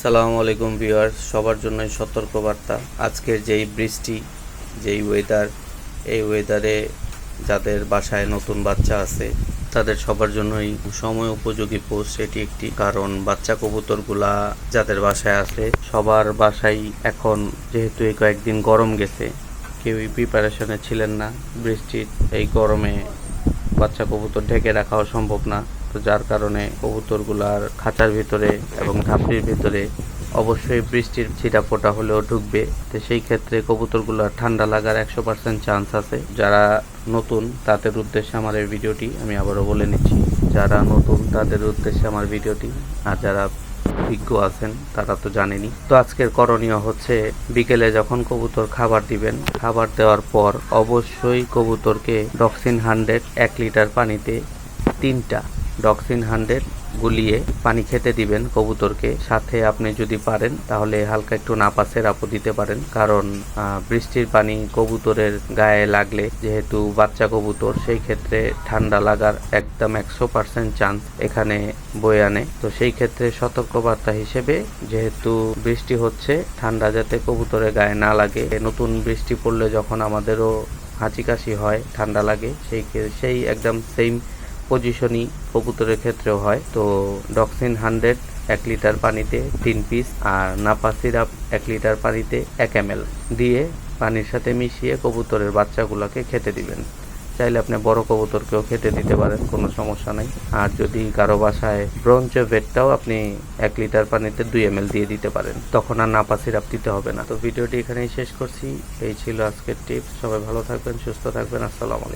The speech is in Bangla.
সালামু আলাইকুম ভিউয়ার্স, সবার জন্যই সতর্কবার্তা। আজকের যেই বৃষ্টি, যেই ওয়েদার এই ওয়েদারে যাদের বাসায় নতুন বাচ্চা আছে, তাদের সবার জন্যই সময় উপযোগী পোস্ট এটি একটি কারণ। বাচ্চা কবুতরগুলা যাদের বাসায় আছে, সবার বাসায় এখন যেহেতু এই কয়েকদিন গরম গেছে, কেউই প্রিপারেশনে ছিলেন না। বৃষ্টির এই গরমে বাচ্চা কবুতর ঢেকে রাখাও সম্ভব না। তো যার কারণে কবুতরগুলার খাঁচার ভিতরে এবং ধাপড়ির ভিতরে অবশ্যই বৃষ্টির ছিটা ফোটা হলেও ঢুকবে। তো সেই ক্ষেত্রে কবুতরগুলার ঠান্ডা লাগার একশো পার্সেন্ট চান্স আছে। যারা নতুন, তাদের উদ্দেশ্যে আমার এই ভিডিওটি আমি আবারও বলে নিচ্ছি। যারা নতুন, তাদের উদ্দেশ্যে আমার ভিডিওটি। আর যারা অভিজ্ঞ আছেন, তারা তো জানেনি তো আজকের করণীয় হচ্ছে, বিকেলে যখন কবুতর খাবার দিবেন, খাবার দেওয়ার পর অবশ্যই কবুতরকে ডক্সিন হান্ড্রেড এক লিটার পানিতে তিনটা ডক্সিন হান্ড্রেড গুলিয়ে পানি খেতে দিবেন কবুতরকে। সাথে আপনি যদি পারেন, তাহলে হালকা একটু নাপা আপু দিতে পারেন। কারণ বৃষ্টির পানি কবুতরের গায়ে লাগলে, যেহেতু বাচ্চা কবুতর, সেই ক্ষেত্রে ঠান্ডা লাগার একদম একশো পার্সেন্ট চান্স এখানে বয়ে আনে। তো সেই ক্ষেত্রে সতর্কবার্তা হিসেবে, যেহেতু বৃষ্টি হচ্ছে, ঠান্ডা যাতে কবুতরের গায়ে না লাগে, নতুন বৃষ্টি পড়লে যখন আমাদেরও হাঁচি কাশি হয়, ঠান্ডা লাগে, সেই সেই একদম সেম পজিশনই কবুতরের ক্ষেত্রেও হয়। তো ডক্সিন হান্ড্রেড এক লিটার পানিতে তিন পিস আর নাপা সিরাপ এক লিটার পানিতে এক এম দিয়ে পানির সাথে মিশিয়ে কবুতরের বাচ্চাগুলোকে খেতে দিবেন। চাইলে আপনি বড় কবুতরকেও খেতে দিতে পারেন, কোনো সমস্যা নাই। আর যদি কারও বাসায় ব্রঞ্চ ভেটটাও আপনি এক লিটার পানিতে দুই এম দিয়ে দিতে পারেন, তখন আর নাপা সিরাপ দিতে হবে না। তো ভিডিওটি এখানেই শেষ করছি। এই ছিল আজকের টিপস। সবাই ভালো থাকবেন, সুস্থ থাকবেন। আসসালামু আলাইকুম।